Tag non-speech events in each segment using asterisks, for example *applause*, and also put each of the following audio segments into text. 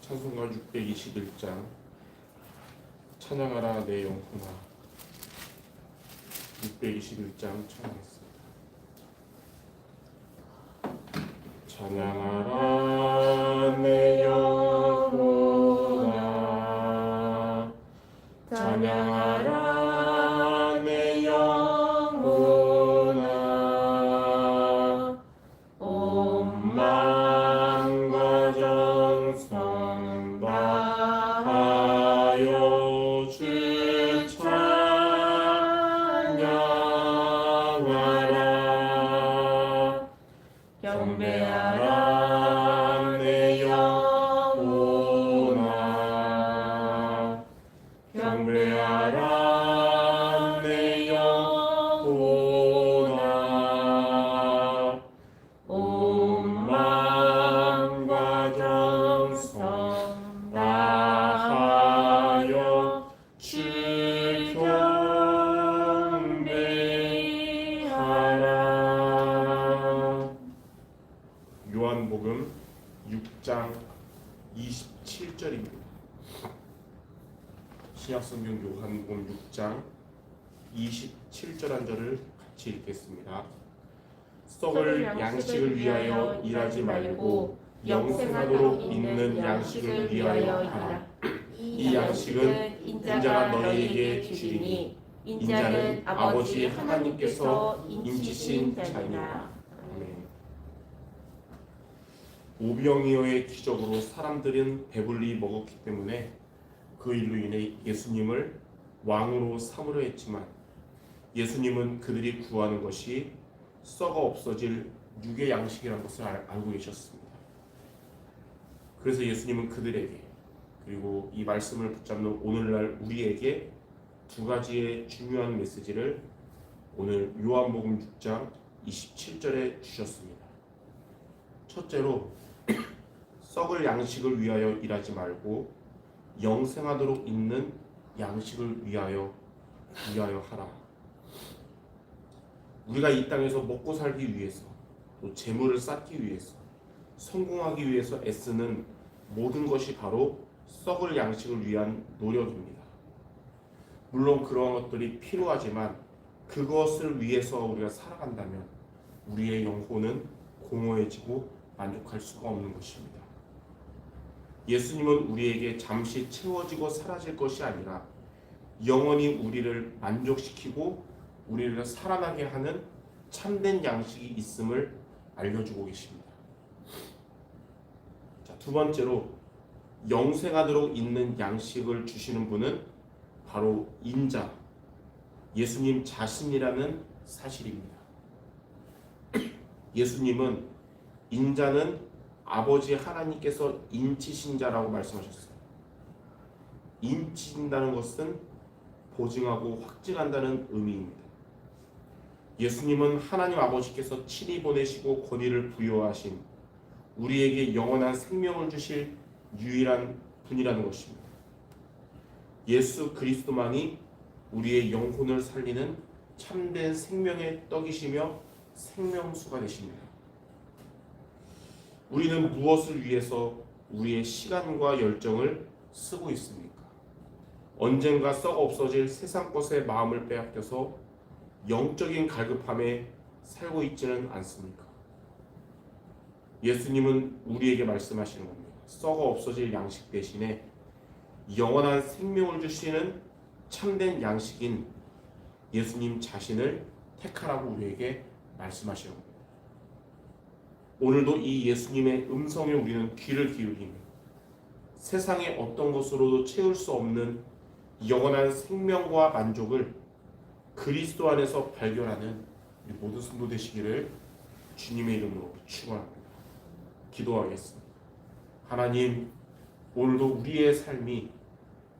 찬송가 621장 찬양하라 내 영혼아 621장 찬양했습니다. 찬양하라 내 영혼아 찬양하라 내 영혼아 온 만과 정성 다하여 주 요한복음 6장 27절입니다. 신약성경 요한복음 6장 27절 한 절을 같이 읽겠습니다. 썩을 양식을 위하여 일하지 말고 영생하도록 있는 양식을 위하여 하라. 이 양식은 인자가 너희에게 주리니 인자는 아버지 하나님께서 인치신 자니라. 아멘. 오병이어의 기적으로 사람들은 배불리 먹었기 때문에 그 일로 인해 예수님을 왕으로 삼으려 했지만 예수님은 그들이 구하는 것이 썩어 없어질 육의 양식이라는 것을 알, 알고 계셨습니다. 그래서 예수님은 그들에게 그리고 이 말씀을 붙잡는 오늘날 우리에게 두 가지의 중요한 메시지를 오늘 요한복음 6장 27절에 주셨습니다. 첫째로 썩을 양식을 위하여 일하지 말고 영생하도록 있는 양식을 위하여 위하여 하라. 우리가 이 땅에서 먹고 살기 위해서 또 재물을 쌓기 위해서 성공하기 위해서 애쓰는 모든 것이 바로 썩을 양식을 위한 노력입니다. 물론 그러한 것들이 필요하지만 그것을 위해서 우리가 살아간다면 우리의 영혼은 공허해지고 만족할 수가 없는 것입니다. 예수님은 우리에게 잠시 채워지고 사라질 것이 아니라 영원히 우리를 만족시키고 우리를 살아나게 하는 참된 양식이 있음을 알려주고 계십니다. 자, 두 번째로 영생하도록 있는 양식을 주시는 분은 바로 인자, 예수님 자신이라는 사실입니다. *clears throat* 예수님은 인자는 아버지 하나님께서 인치신 자라고 말씀하셨어요. 인치신다는 것은 보증하고 확증한다는 의미입니다. 예수님은 하나님 아버지께서 친히 보내시고 권위를 부여하신 우리에게 영원한 생명을 주실 유일한 분이라는 것입니다. 예수 그리스도만이 우리의 영혼을 살리는 참된 생명의 떡이시며 생명수가 되십니다. 우리는 무엇을 위해서 우리의 시간과 열정을 쓰고 있습니까? 언젠가 썩 없어질 세상 것에 마음을 빼앗겨서 영적인 갈급함에 살고 있지는 않습니까? 예수님은 우리에게 말씀하시는 겁니다. 썩어 없어질 양식 대신에 영원한 생명을 주시는 참된 양식인 예수님 자신을 택하라고 우리에게 말씀하시는 겁니다. 오늘도 이 예수님의 음성에 우리는 귀를 기울이며 세상의 어떤 것으로도 채울 수 없는 영원한 생명과 만족을 그리스도 안에서 발견하는 우리 모든 성도 되시기를 주님의 이름으로 축원합니다. 기도하겠습니다. 하나님, 오늘도 우리의 삶이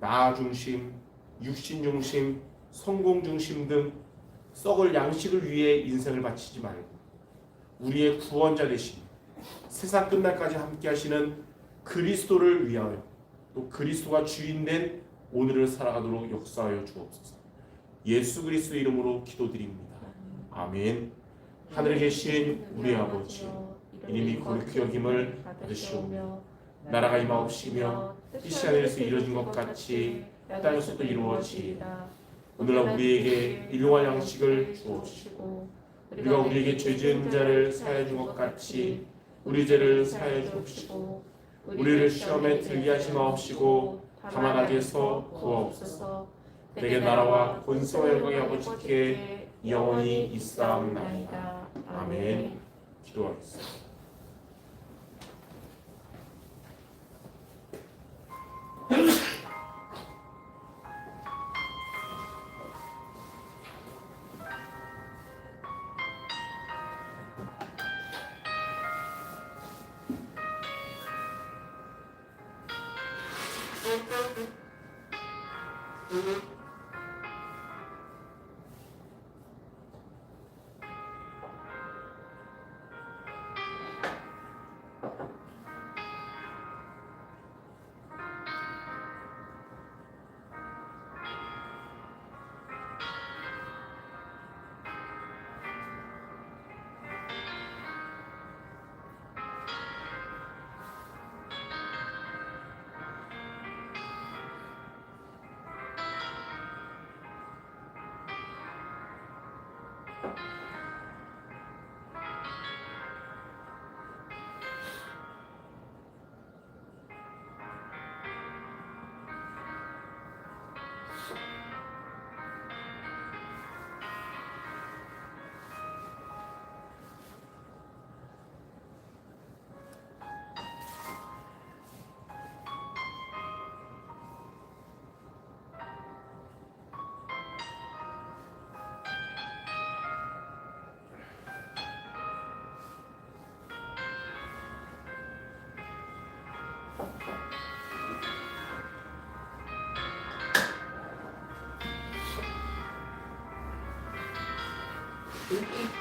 나 중심, 육신 중심, 성공 중심 등 썩을 양식을 위해 인생을 바치지 말고 우리의 구원자 되신 세상 끝날까지 함께 하시는 그리스도를 위하여 또 그리스도가 주인된 오늘을 살아가도록 역사하여 주옵소서. 예수 그리스도 이름으로 기도드립니다. 아멘. 하늘에 계신 우리 아버지 이름이 거룩히 여김을 받으시오며 나라가 임하옵시며 뜻이 하늘에서 이루어진 것 같이 땅에서도 이루어지이다. 오늘날 우리에게 일용할 양식을 주옵시고 우리가 우리에게 죄 지은 자를 사하여 준것 같이 우리 죄를 사하여 주옵시고 우리를 시험에 들게 하지 마옵시고 다만 악에서 구하옵소서. 내게 나라와 권세와 영광의 아버지께 영원히 있사옵나이다. 아멘. 기도하겠습니다 Mm-hmm.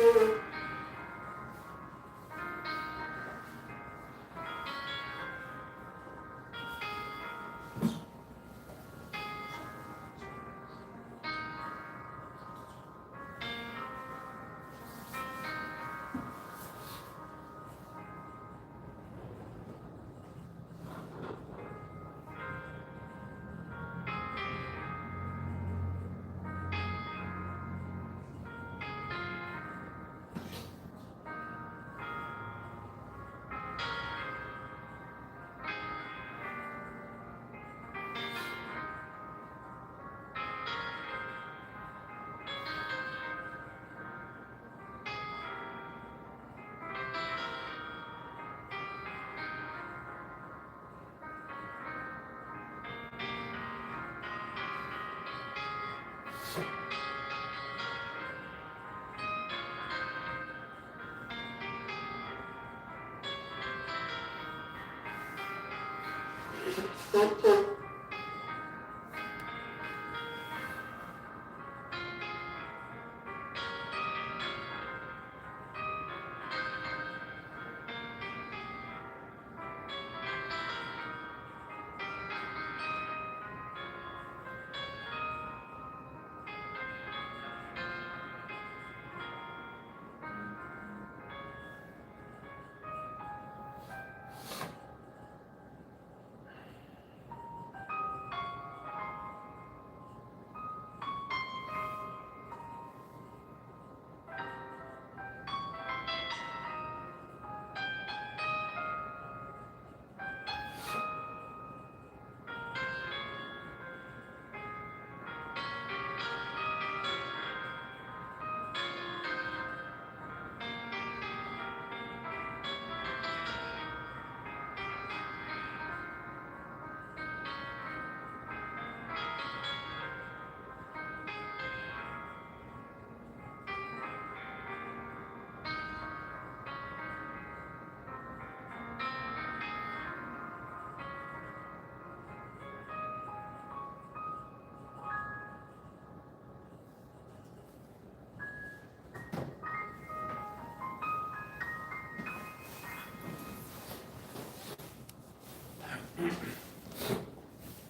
Thank you.